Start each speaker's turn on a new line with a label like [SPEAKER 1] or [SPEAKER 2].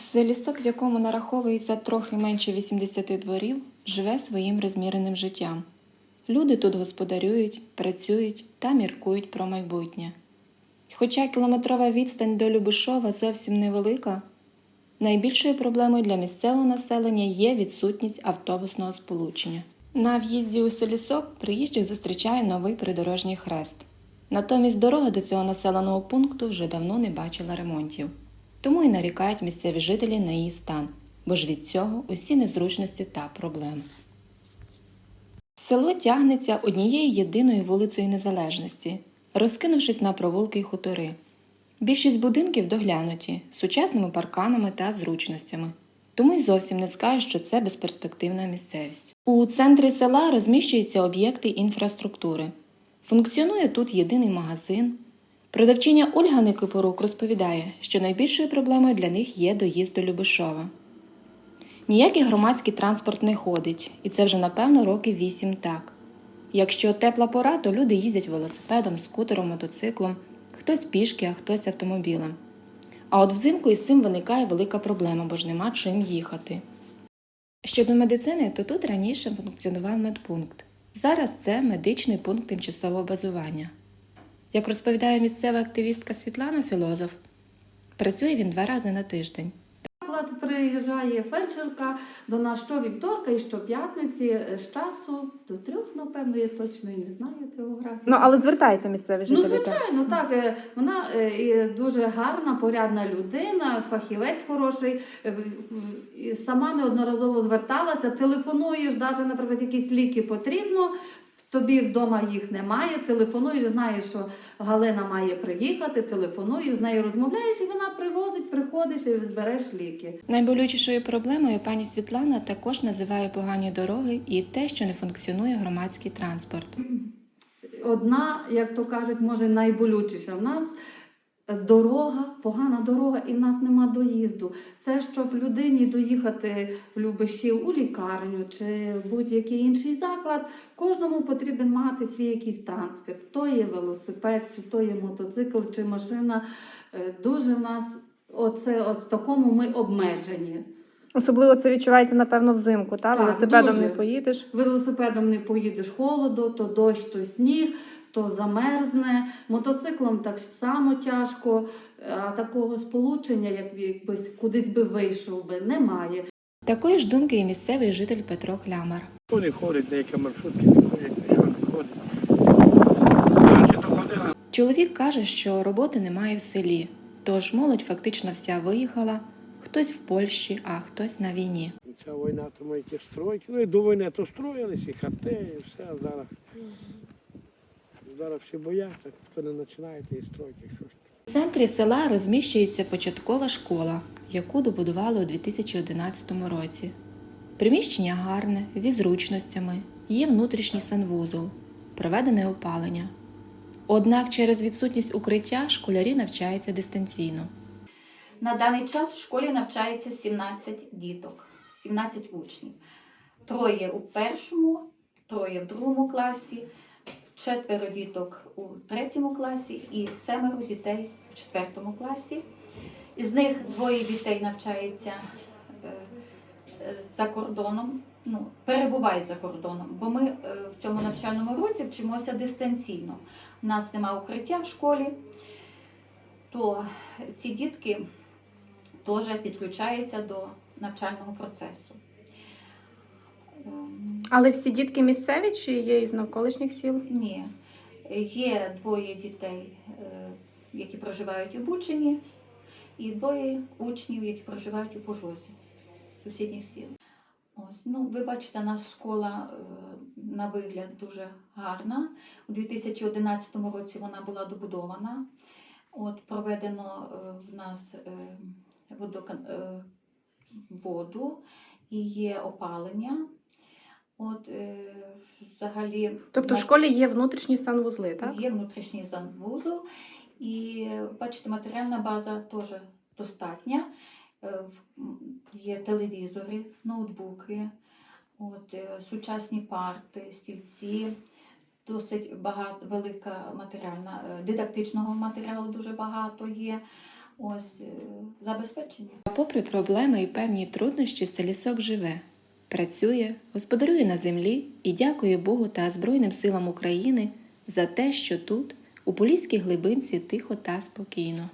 [SPEAKER 1] Селісок, в якому нараховується трохи менше 80 дворів, живе своїм розміреним життям. Люди тут господарюють, працюють та міркують про майбутнє. Хоча кілометрова відстань до Любишова зовсім невелика, найбільшою проблемою для місцевого населення є відсутність автобусного сполучення. На в'їзді у Селісок приїжджих зустрічає новий придорожній хрест. Натомість дорога до цього населеного пункту вже давно не бачила ремонтів. Тому і нарікають місцеві жителі на її стан, бо ж від цього усі незручності та проблеми. Село тягнеться однією єдиною вулицею Незалежності, розкинувшись на провулки й хутори. Більшість будинків доглянуті сучасними парканами та зручностями, тому й зовсім не скажеш, що це безперспективна місцевість. У центрі села розміщуються об'єкти інфраструктури. Функціонує тут єдиний магазин. Продавчиня Ольга Никипорук розповідає, що найбільшою проблемою для них є доїзд до Любишова. Ніякий громадський транспорт не ходить, і це вже напевно років вісім так. Якщо тепла пора, то люди їздять велосипедом, скутером, мотоциклом, хтось пішки, а хтось автомобілем. А от взимку із цим виникає велика проблема, бо ж нема чим їхати. Щодо медицини, то тут раніше функціонував медпункт. Зараз це медичний пункт тимчасового базування. Як розповідає місцева активістка Світлана Філозоф, працює він два рази на тиждень.
[SPEAKER 2] Наприклад, приїжджає фельдшерка до нас щовівторка і щоп'ятниці е, з часу до трьох, напевно, я точно і не знаю цього графіку.
[SPEAKER 3] Ну, але звертаються місцеві
[SPEAKER 2] Ну,
[SPEAKER 3] жителі. так.
[SPEAKER 2] звичайно, так. е, Вона е, дуже гарна, порядна людина, фахівець хороший. Сама неодноразово зверталася, телефонуєш, навіть, наприклад, якісь ліки потрібно. Тобі вдома їх немає, телефонуєш, знаєш, що Галина має приїхати, телефонуєш, з нею розмовляєш, і вона привозить, приходиш і збереш ліки.
[SPEAKER 1] Найболючішою проблемою пані Світлана також називає погані дороги і те, що не функціонує громадський транспорт.
[SPEAKER 2] Одна, як то кажуть, може найболючіша в нас дорога, погана дорога, і в нас нема доїзду. Це щоб людині доїхати в Любешів у лікарню чи в будь-який інший заклад, кожному потрібен мати свій якийсь транспорт. То є велосипед, чи то є мотоцикл, чи машина. Е, Дуже в нас оце от в такому ми обмежені.
[SPEAKER 3] Особливо це відчувається, напевно, взимку, та?
[SPEAKER 2] Так,
[SPEAKER 3] велосипедом
[SPEAKER 2] дуже.
[SPEAKER 3] не поїдеш.
[SPEAKER 2] Велосипедом не поїдеш холоду, то дощ, то сніг, то замерзне. Мотоциклом так само тяжко, а такого сполучення, як якби кудись би вийшов би, немає.
[SPEAKER 1] Такої ж думки і місцевий житель Петро Клямар.
[SPEAKER 4] Хто не ходить, деякі маршрутки не ходять, не
[SPEAKER 1] Чоловік каже, що роботи немає в селі, тож молодь фактично вся виїхала, хтось в Польщі, а хтось на війні.
[SPEAKER 4] ця війна, то ми ті стройки. Ну і до війни то строїлись, і хати, і все, зараз. Зараз всі бояться, хто не починає тієї стройки. Що.
[SPEAKER 1] В центрі села розміщується початкова школа, яку добудували у 2011 році. Приміщення гарне, зі зручностями, є внутрішній санвузол, проведене опалення. Однак через відсутність укриття школярі навчаються дистанційно.
[SPEAKER 5] На даний час в школі навчається 17 діток, 17 учнів. Троє у першому, троє в другому класі, четверо діток у третьому класі і семеро дітей в четвертому класі. Із них двоє дітей навчається е, е, за кордоном, ну, перебувають за кордоном, бо ми е, в цьому навчальному році вчимося дистанційно. У нас немає укриття в школі, то ці дітки теж підключаються до навчального процесу.
[SPEAKER 3] Але всі дітки місцеві чи є із навколишніх сіл?
[SPEAKER 5] Ні, є двоє дітей, е, які проживають у Бучині, і двоє учнів, які проживають у Пожозі, сусідніх сіл. Ось, ну, ви бачите, наша школа е, на вигляд дуже гарна. У 2011 році вона була добудована. От, проведено е, в нас е, воду і є опалення. От, е, взагалі,
[SPEAKER 3] Тобто в
[SPEAKER 5] на-
[SPEAKER 3] школі є внутрішні санвузли, так?
[SPEAKER 5] Є внутрішній санвузол, і бачите, матеріальна база теж достатня. Е, в- м, Є телевізори, ноутбуки, от, е, сучасні парти, стільці, досить багато, велика матеріальна, е, дидактичного матеріалу дуже багато є. ось е, забезпечення.
[SPEAKER 1] А попри проблеми і певні труднощі, Селісок живе, працює, господарює на землі і дякує Богу та Збройним силам України за те, що тут, у Поліській глибинці, тихо та спокійно.